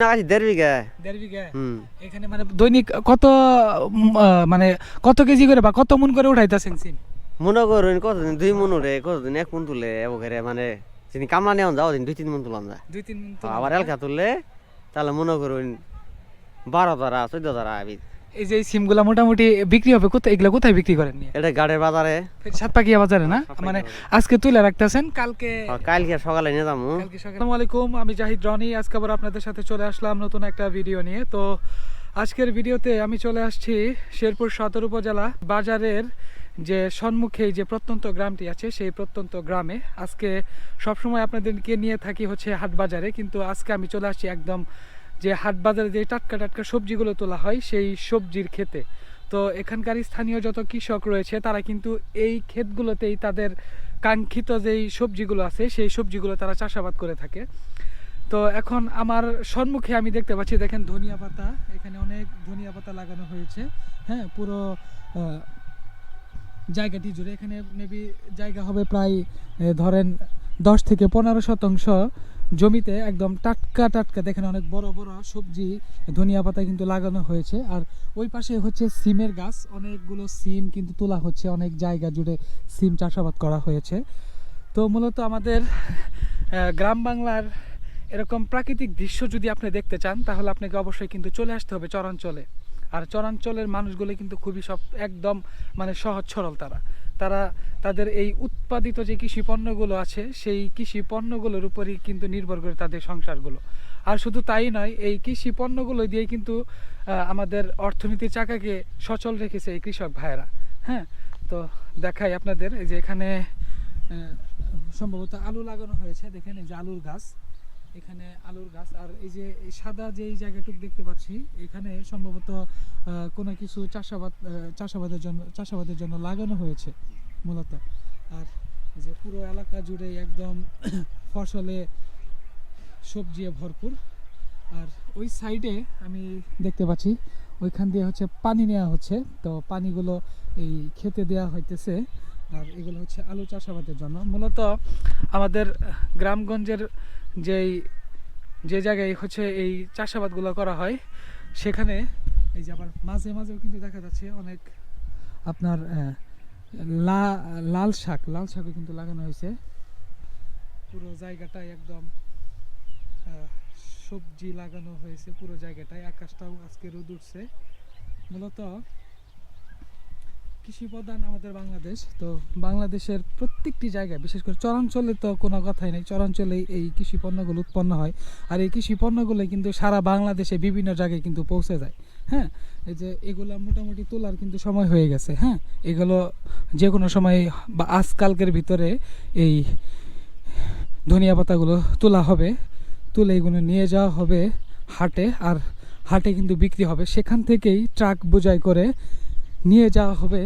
আকাশি দেড় বিঘা। দেড় বিঘা? এখানে মানে দৈনিক কত মানে কত কেজি করে বা কত মন করে উঠাইতেছেন সিম? মনে করুন কতদিন? দুই মন উঠে কতদিন? এক মন তুলে এবারে মানে যিনি কামলা নেওয়া যাও দিন দুই তিন মন তুলাম যায় দুই তিন আবার এলকা তুললে তাহলে মনে করুন বারো ধারা চোদ্দ ধারা এই যে সিমগুলা মোটামুটি বিক্রি হবে কোথায় এগুলা কোথায় বিক্রি করেন এটা গাড়ের বাজারে। সাতপাকিয়া বাজারে না? মানে আজকে তুলে রাখতেছেন কালকে কালকে সকালে নিয়ে যাব। আসসালামু আলাইকুম আমি জাহিদ রনি আজকে আবার আপনাদের সাথে চলে আসলাম নতুন একটা ভিডিও নিয়ে। তো আজকের ভিডিওতে আমি চলে আসছি শেরপুর সদর উপজেলা বাজারের যে সম্মুখে যে প্রত্যন্ত গ্রামটি আছে সেই প্রত্যন্ত গ্রামে। আজকে সবসময় আপনাদেরকে নিয়ে থাকি হচ্ছে হাট বাজারে কিন্তু আজকে আমি চলে আসছি একদম যে হাট বাজারে যে টাটকা টাটকা সবজিগুলো তোলা হয়, সেই সবজির ক্ষেতে। তো এখানকার স্থানীয় যত কৃষক রয়েছে, তারা কিন্তু এই ক্ষেতগুলোতেই তাদের কাঙ্ক্ষিত যেই সবজিগুলো আছে, সেই সবজিগুলো তারা চাষাবাদ করে থাকে। তো এখন আমার সম্মুখে আমি দেখতে পাচ্ছি, দেখেন ধনিয়া পাতা, এখানে অনেক ধনিয়া পাতা লাগানো হয়েছে। হ্যাঁ পুরো জায়গাটি জুড়ে। এখানে মেবি জায়গা হবে প্রায় ধরেন দশ থেকে পনেরো শতাংশ। জমিতে একদম টাটকা টাটকা, দেখেন অনেক বড় বড় সবজি, ধনিয়া পাতা কিন্তু লাগানো হয়েছে। আর ওই পাশে হচ্ছে সিমের গাছ, অনেকগুলো সিম কিন্তু তোলা হচ্ছে, অনেক জায়গা জুড়ে সিম চাষাবাদ করা হয়েছে। তো মূলত আমাদের গ্রাম বাংলার এরকম প্রাকৃতিক দৃশ্য যদি আপনি দেখতে চান, তাহলে আপনাকে অবশ্যই কিন্তু চলে আসতে হবে চরাঞ্চলে। আর চরাঞ্চলের মানুষগুলো কিন্তু খুবই সব একদম মানে সহজ সরল তারা। তারা তাদের এই উৎপাদিত যে কৃষি পণ্যগুলো আছে, সেই কৃষি পণ্যগুলোর উপরই কিন্তু নির্ভর করে তাদের সংসারগুলো। আর শুধু তাই নয়, এই কৃষি পণ্যগুলো দিয়ে কিন্তু আমাদের অর্থনীতির চাকাকে সচল রেখেছে এই কৃষক ভাইয়েরা। হ্যাঁ তো দেখাই আপনাদের যে এখানে সম্ভবত আলু লাগানো হয়েছে, দেখেন এই যে আলুর গাছ। এখানে আলুর গাছ, আর এই যে সাদা যে এই জায়গাটুকু দেখতে পাচ্ছি, এখানে সম্ভবত কোনো কিছু চাষাবাদ চাষাবাদের জন্য চাষাবাদের জন্য লাগানো হয়েছে, মূলত। আর যে পুরো এলাকা জুড়ে একদম ফসলে সবজি ভরপুর। আর ওই সাইডে আমি দেখতে পাচ্ছি, ওইখান দিয়ে হচ্ছে পানি নেওয়া হচ্ছে। তো পানিগুলো এই খেতে দেওয়া হইতেছে, আর এগুলো হচ্ছে আলু চাষাবাদের জন্য। মূলত আমাদের গ্রামগঞ্জের যেই, যে জায়গায় হচ্ছে এই চাষাবাদগুলো করা হয়, সেখানে এই যে আবার মাঝে মাঝেও কিন্তু দেখা যাচ্ছে অনেক আপনার লাল শাক, লাল শাকও কিন্তু লাগানো হয়েছে। পুরো জায়গাটাই একদম সবজি লাগানো হয়েছে পুরো জায়গাটায়, আকাশটাও আজকে রোদ উঠছে। মূলত কৃষি প্রধান আমাদের বাংলাদেশ। তো বাংলাদেশের প্রত্যেকটি জায়গায়, বিশেষ করে চরাঞ্চলে তো কোনো কথাই নেই চরাঞ্চলেই এই কৃষি পণ্যগুলো উৎপন্ন হয়। আর এই কৃষি পণ্যগুলো কিন্তু সারা বাংলাদেশে বিভিন্ন জায়গায় কিন্তু পৌঁছে যায়। হ্যাঁ এই যে এগুলো মোটামুটি তোলার কিন্তু সময় হয়ে গেছে। হ্যাঁ এগুলো যে কোনো সময় বা আজকালকের ভিতরে এই ধনিয়া পাতাগুলো তোলা হবে, তুলে এগুলো নিয়ে যাওয়া হবে হাটে, আর হাটে কিন্তু বিক্রি হবে। সেখান থেকেই ট্রাক বোঝাই করে নিয়ে যাওয়া হবে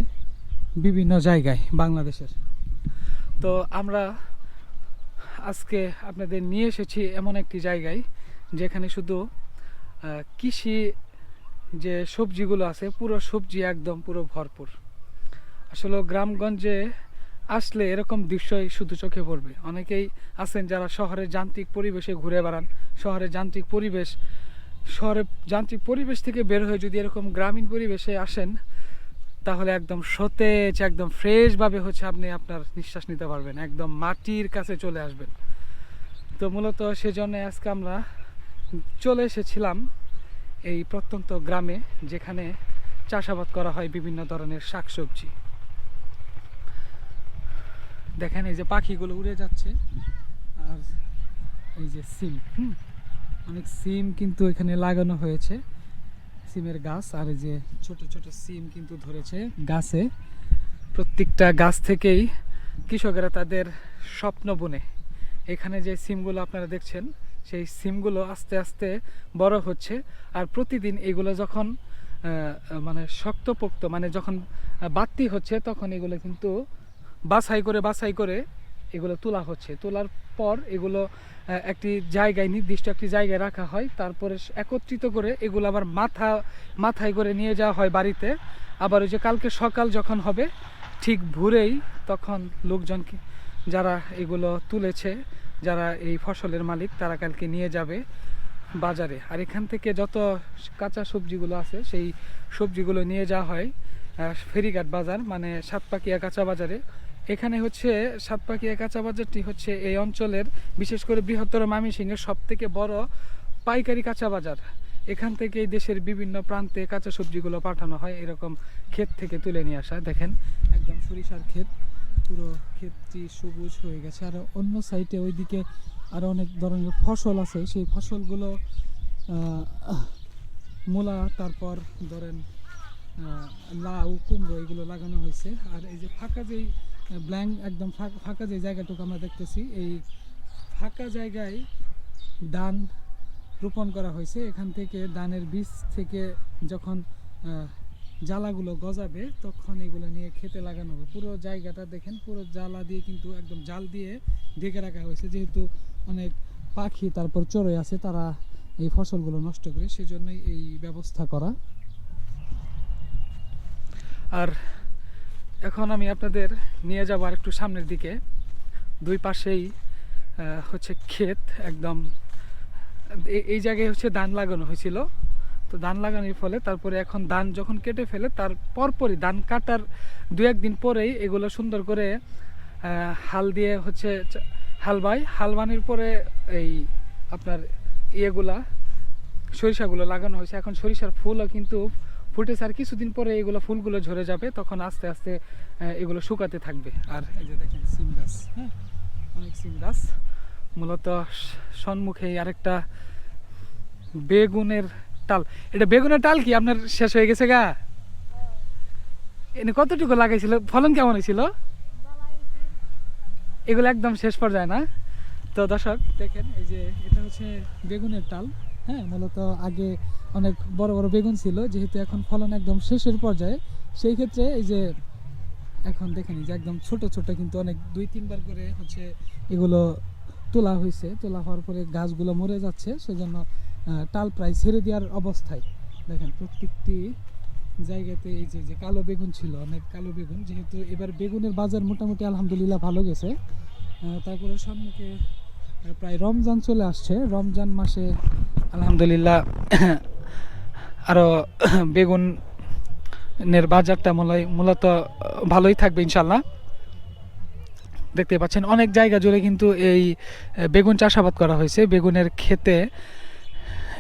বিভিন্ন জায়গায় বাংলাদেশের। তো আমরা আজকে আপনাদের নিয়ে এসেছি এমন একটি জায়গায় যেখানে শুধু কৃষি যে সবজিগুলো আছে, পুরো সবজি একদম পুরো ভরপুর। আসলে গ্রামগঞ্জে আসলে এরকম দৃশ্যই শুধু চোখে পড়বে। অনেকেই আছেন যারা শহরের যান্ত্রিক পরিবেশে ঘুরে বেড়ান। শহরের যান্ত্রিক পরিবেশ, শহরের যান্ত্রিক পরিবেশ থেকে বের হয়ে যদি এরকম গ্রামীণ পরিবেশে আসেন তাহলে একদম সতেজ, একদম ফ্রেশভাবে হচ্ছে আপনি আপনার নিঃশ্বাস নিতে পারবেন। একদম মাটির কাছে চলে আসবেন। তো মূলত সেজন্য আজকে আমরা চলে এসেছিলাম এই প্রত্যন্ত গ্রামে, যেখানে চাষাবাদ করা হয় বিভিন্ন ধরনের শাকসবজি। দেখেন এই যে পাখিগুলো উড়ে যাচ্ছে, আর এই যে সিম, হুম? অনেক সিম কিন্তু এখানে লাগানো হয়েছে। সিমের গাছ আর এই যে ছোট ছোট সিম কিন্তু ধরেছে গাছে। প্রত্যেকটা গাছ থেকেই কৃষকেরা তাদের স্বপ্ন বুনে। এখানে যে সিমগুলো আপনারা দেখছেন, সেই সিমগুলো আস্তে আস্তে বড় হচ্ছে আর প্রতিদিন এগুলো যখন মানে শক্তপোক্ত মানে যখন বাতি হচ্ছে তখন এগুলো কিন্তু বাছাই করে বাছাই করে এগুলো তোলা হচ্ছে। তোলার পর এগুলো একটি জায়গায়, নির্দিষ্ট একটি জায়গায় রাখা হয়। তারপরে একত্রিত করে এগুলো আবার মাথা, মাথায় করে নিয়ে যাওয়া হয় বাড়িতে। আবার ওই যে কালকে সকাল যখন হবে, ঠিক ভোরেই তখন লোকজন কি- যারা এগুলো তুলেছে, যারা এই ফসলের মালিক, তারা কালকে নিয়ে যাবে বাজারে। আর এখান থেকে যত কাঁচা সবজিগুলো আছে, সেই সবজিগুলো নিয়ে যাওয়া হয় ফেরিঘাট বাজার মানে সাতপাকিয়া কাঁচা বাজারে। এখানে হচ্ছে সাতপাকিয়া কাঁচা বাজারটি হচ্ছে এই অঞ্চলের, বিশেষ করে বৃহত্তর ময়মনসিংহের সব থেকে বড় পাইকারি কাঁচা বাজার। এখান থেকে দেশের বিভিন্ন প্রান্তে কাঁচা সবজিগুলো পাঠানো হয়, এরকম ক্ষেত থেকে তুলে নিয়ে আসা। দেখেন, একদম সরিষার ক্ষেত, পুরো ক্ষেতটি সবুজ হয়ে গেছে। আর অন্য সাইডে ওইদিকে আরও অনেক ধরনের ফসল আছে। সেই ফসলগুলো মূলা, তারপর ধরেন লাউ, কুমড়ো, এগুলো লাগানো হয়েছে। আর এই যে ফাঁকা যেই ব্ল্যাঙ্ক একদম ফাঁকা- যে জায়গাটুকু আমরা দেখতেছি, এই ফাঁকা জায়গায় ধান রোপণ করা হয়েছে। এখান থেকে ধানের বীজ থেকে যখন জ্বালাগুলো গজাবে, তখন এগুলো নিয়ে খেতে লাগানো হবে। পুরো জায়গাটা দেখেন, পুরো জ্বালা দিয়ে কিন্তু একদম জাল দিয়ে ঢেকে রাখা হয়েছে। যেহেতু অনেক পাখি, তারপর চড়ে আছে, তারা এই ফসলগুলো নষ্ট করে, সেজন্যই এই ব্যবস্থা করা। আর এখন আমি আপনাদের নিয়ে যাব আর একটু সামনের দিকে। দুই পাশেই হচ্ছে ক্ষেত, একদম এই জায়গায় হচ্ছে ধান লাগানো হয়েছিল। তো ধান লাগানোর ফলে তারপরে এখন ধান যখন কেটে ফেলে, তার পরপরই ধান কাটার দু একদিন পরেই এগুলো সুন্দর করে হাল দিয়ে হচ্ছে হাল বাই হাল বানির পরে এই আপনার ইয়েগুলা, সরিষাগুলো লাগানো হয়েছে। এখন সরিষার ফুলও কিন্তু ফুটেছে আর কিছুদিন পরে এগুলো ফুলগুলো ঝরে যাবে, তখন আস্তে আস্তে এগুলো শুকাতে থাকবে। আর এই যে দেখেন সিম গাছ হ্যাঁ? অনেক সিম গাছ। মূলত সম্মুখে আরেকটা বেগুনের টাল। এটা বেগুনের টাল কি? আপনার শেষ হয়ে গেছে গা? এনে কতটুকু লাগাইছিল? ফলন কেমন হয়েছিল? এগুলো একদম শেষ পর্যায়ে না? তো দর্শক, দেখেন, এই যে এটা হচ্ছে বেগুনের টাল। হ্যাঁ মূলত আগে অনেক বড় বড় বেগুন ছিল, যেহেতু এখন ফলন একদম শেষের পর্যায়ে। সেই ক্ষেত্রে এই যে এখন দেখেন যে একদম ছোট ছোট কিন্তু অনেক দুই, তিনবার করে হচ্ছে এগুলো তোলা হয়েছে। তোলা হওয়ার পরে গাছগুলো মরে যাচ্ছে, সেজন্য টাল প্রায় ছেড়ে দেওয়ার অবস্থায়। দেখেন প্রত্যেকটি জায়গাতে এই যে যে কালো বেগুন ছিল, অনেক কালো বেগুন, যেহেতু এবার বেগুনের বাজার মোটামুটি আলহামদুলিল্লাহ ভালো গেছে। তারপরে সম্মুখে প্রায় রমজান চলে আসছে। রমজান মাসে আলহামদুলিল্লাহ আরও বেগুনের বাজারটা মূলত মূলত ভালোই থাকবে ইনশাল্লাহ দেখতে পাচ্ছেন, অনেক জায়গা জুড়ে কিন্তু এই বেগুন চাষাবাদ করা হয়েছে। বেগুনের ক্ষেতে,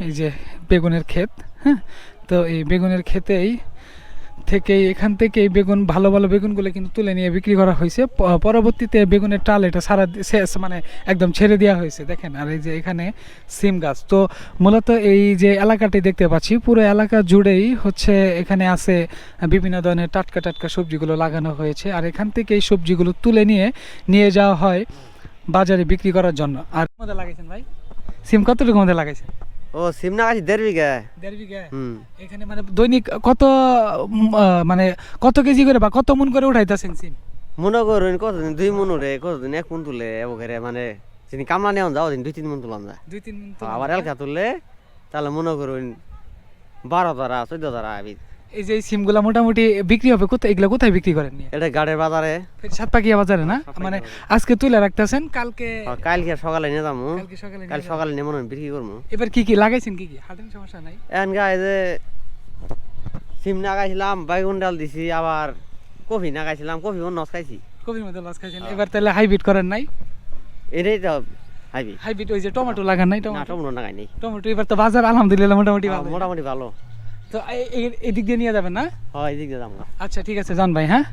এই যে বেগুনের ক্ষেত হ্যাঁ তো এই বেগুনের ক্ষেতেই থেকে এখান থেকে বেগুন, ভালো ভালো বেগুনগুলো কিন্তু তুলে নিয়ে বিক্রি করা হয়েছে। পরবর্তীতে বেগুনের টাল এটা সারা শেষ মানে একদম ছেড়ে দেওয়া হয়েছে, দেখেন। আর এই যে এখানে সিম গাছ। তো মূলত এই যে এলাকাটি দেখতে পাচ্ছি, পুরো এলাকা জুড়েই হচ্ছে এখানে আছে বিভিন্ন ধরনের টাটকা টাটকা সবজিগুলো লাগানো হয়েছে। আর এখান থেকে এই সবজিগুলো তুলে নিয়ে নিয়ে যাওয়া হয় বাজারে বিক্রি করার জন্য। আর মধ্যে লাগাইছেন ভাই? সিম কতটুকু মধ্যে লাগাইছেন? ও সিম না গাছি দেড় বিঘা? দেড় বিঘা? হুম। এখানে মানে দৈনিক কত মানে কত কেজি করে বা কত মন করে উঠাইতেছেন সিম? মনে করুন কতদিন? দুই মন উঠে কতদিন? এক মন তুলে এবখারে মানে যিনি কামলা নেওয়া যাও দিন দুই তিন মন তুলাম যা। দুই তিন মন তো আবার এলকা তুললে তাহলে মনে করুন বারো ধারা চোদ্দ তারা এই যে সিমগুলা মোটামুটি বিক্রি হবে কোথায় এগুলা কোথায় বিক্রি করেন এটা গাড়ের বাজারে। সাতপাকিয়া বাজারে না? মানে আজকে তুলে রাখতেছেন কালকে কালকে সকালে নিয়ে যাব। কাল সকালে নিয়ে মনে বিক্রি করব। এবার কি কি লাগাইছেন কি কি? হাটের সমস্যা নাই? এখন গায়ে যে সিম না গাইছিলাম বাইগুন ডাল দিছি আবার কফি না গাইছিলাম কফি অন্য খাইছি। কবির মধ্যে লস খাইছেন। হ্যাঁ। এবার তাহলে হাইব্রিড করেন নাই? এটাই তো হাইবি হাইব্রিড ওই যে টমেটো লাগান নাই টমেটো? টমেটো না গাইনি টমেটো এবার তো বাজার আলহামদুলিল্লাহ মোটামুটি ভালো মোটামুটি ভালো। তো এদিক দিয়ে নিয়ে যাবেন না? হয় এদিক দিয়ে যাব। আচ্ছা ঠিক আছে জান ভাই হ্যাঁ?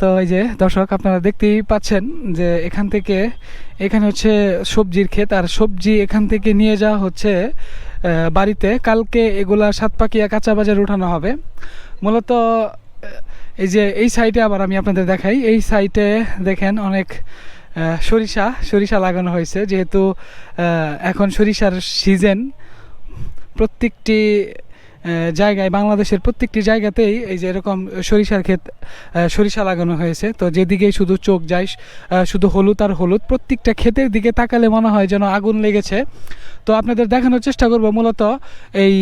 তো এই যে দর্শক আপনারা দেখতেই পাচ্ছেন যে এখান থেকে এখানে হচ্ছে সবজির ক্ষেত আর সবজি এখান থেকে নিয়ে যাওয়া হচ্ছে বাড়িতে। কালকে এগুলা সাতপাকিয়া কাঁচা বাজারে উঠানো হবে। মূলত এই যে এই সাইডে আবার আমি আপনাদের দেখাই। এই সাইডে দেখেন অনেক সরিষা সরিষা লাগানো হয়েছে। যেহেতু এখন সরিষার সিজন প্রত্যেকটি জায়গায়, বাংলাদেশের প্রত্যেকটি জায়গাতেই এই যে এরকম সরিষার ক্ষেত সরিষা লাগানো হয়েছে। তো যেদিকেই শুধু চোখ যায় শুধু হলুদ আর হলুদ, প্রত্যেকটা ক্ষেতের দিকে তাকালে মনে হয় যেন আগুন লেগেছে। তো আপনাদের দেখানোর চেষ্টা করব মূলত এই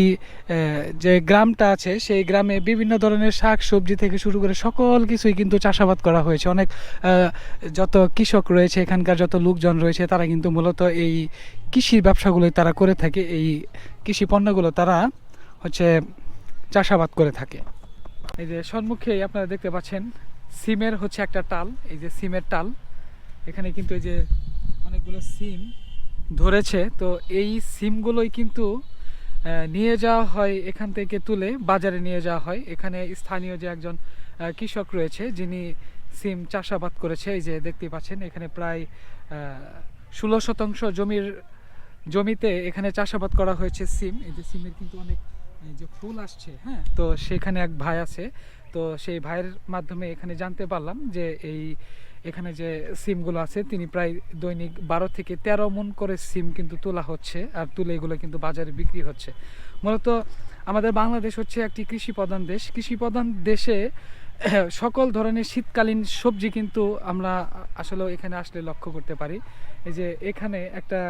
যে গ্রামটা আছে, সেই গ্রামে বিভিন্ন ধরনের শাক সবজি থেকে শুরু করে সকল কিছুই কিন্তু চাষাবাদ করা হয়েছে। অনেক যত কৃষক রয়েছে, এখানকার যত লোকজন রয়েছে, তারা কিন্তু মূলত এই কৃষির ব্যবসাগুলোই তারা করে থাকে, এই কৃষি পণ্যগুলো তারা হচ্ছে চাষাবাদ করে থাকে। এই যে সম্মুখেই আপনারা দেখতে পাচ্ছেন, সিমের হচ্ছে একটা টাল, এই যে সিমের টাল। এখানে কিন্তু এই যে অনেকগুলো সিম ধরেছে, তো এই সিমগুলোই কিন্তু নিয়ে যাওয়া হয় এখান থেকে তুলে বাজারে নিয়ে যাওয়া হয়। এখানে স্থানীয় যে একজন কৃষক রয়েছে, যিনি সিম চাষাবাদ করেছে। এই যে দেখতে পাচ্ছেন, এখানে প্রায় ষোলো শতাংশ জমির, জমিতে এখানে চাষাবাদ করা হয়েছে সিম। এই যে সিমের কিন্তু অনেক যে ফুল আসছে হ্যাঁ? তো সেখানে এক ভাই আছে। তো সেই ভাইয়ের মাধ্যমে এখানে জানতে পারলাম যে এই এখানে যে সিমগুলো আছে, তিনি প্রায় দৈনিক বারো থেকে তেরো মন করে সিম কিন্তু তোলা হচ্ছে আর তুলে এগুলো কিন্তু বাজারে বিক্রি হচ্ছে। মূলত আমাদের বাংলাদেশ হচ্ছে একটি কৃষি প্রধান দেশ। কৃষি প্রধান দেশে সকল ধরনের শীতকালীন সবজি কিন্তু আমরা আসলে এখানে আসলে লক্ষ্য করতে পারি। এই যে এখানে একটা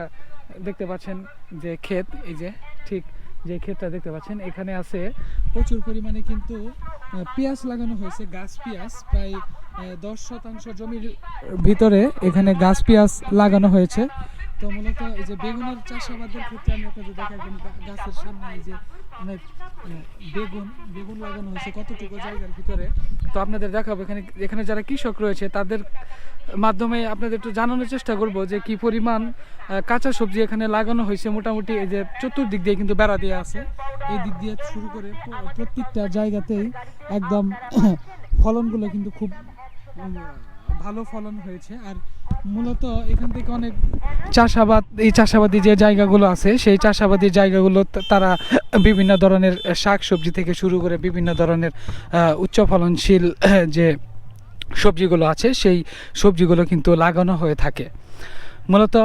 দেখতে পাচ্ছেন যে ক্ষেত, এই যে ঠিক যে ক্ষেতটা দেখতে পাচ্ছেন, এখানে আছে প্রচুর পরিমাণে কিন্তু পেঁয়াজ লাগানো হয়েছে, গাছ পেঁয়াজ, প্রায় দশ শতাংশ জমির ভিতরে এখানে গাছ পেঁয়াজ লাগানো হয়েছে। তো মূলত এই যে বেগুনের চাষাবাদের ক্ষেত্রে আমি আপনাদের দেখাবেন গাছের সামনে এই যে অনেক বেগুন বেগুন লাগানো হয়েছে কতটুকু জায়গার ভিতরে? তো আপনাদের দেখাবো। এখানে এখানে যারা কৃষক রয়েছে, তাদের মাধ্যমে আপনাদের একটু জানানোর চেষ্টা করব যে কি পরিমাণ কাঁচা সবজি এখানে লাগানো হয়েছে। মোটামুটি এই যে চতুর্দিক দিয়ে কিন্তু বেড়া দেওয়া আছে। এই দিক দিয়ে শুরু করে প্রত্যেকটা জায়গাতেই একদম ফলনগুলো কিন্তু খুব ভালো ফলন হয়েছে। আর মূলত এখান থেকে অনেক চাষাবাদ, এই চাষাবাদি যে জায়গাগুলো আছে, সেই চাষাবাদি জায়গাগুলো তারা বিভিন্ন ধরনের শাক সবজি থেকে শুরু করে বিভিন্ন ধরনের উচ্চ ফলনশীল যে সবজিগুলো আছে, সেই সবজিগুলো কিন্তু লাগানো হয়ে থাকে। মূলত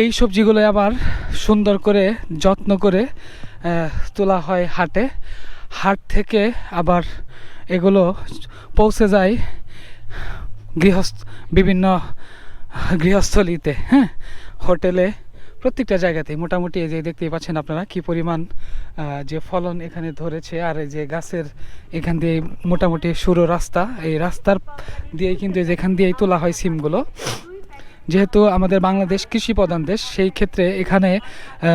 এই সবজিগুলো আবার সুন্দর করে, যত্ন করে তোলা হয় হাটে। হাট থেকে আবার এগুলো পৌঁছে যায় গৃহস্থ, বিভিন্ন গৃহস্থলিতে হ্যাঁ? হোটেলে, প্রত্যেকটা জায়গাতে মোটামুটি এই যে দেখতেই পাচ্ছেন আপনারা কি পরিমাণ যে ফলন এখানে ধরেছে আর এই যে গাছের এখান দিয়ে মোটামুটি সরু রাস্তা, এই রাস্তার দিয়েই কিন্তু এই যে দিয়েই তোলা হয় সিমগুলো। যেহেতু আমাদের বাংলাদেশ কৃষি প্রধান দেশ, সেই ক্ষেত্রে এখানে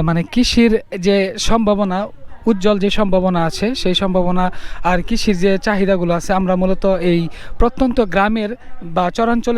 মানে কৃষির যে সম্ভাবনা উজ্জ্বল যে সম্ভাবনা আছে, সেই সম্ভাবনা আর কৃষির যে চাহিদাগুলো আছে, আমরা মূলত এই প্রত্যন্ত গ্রামের বা চরাঞ্চলের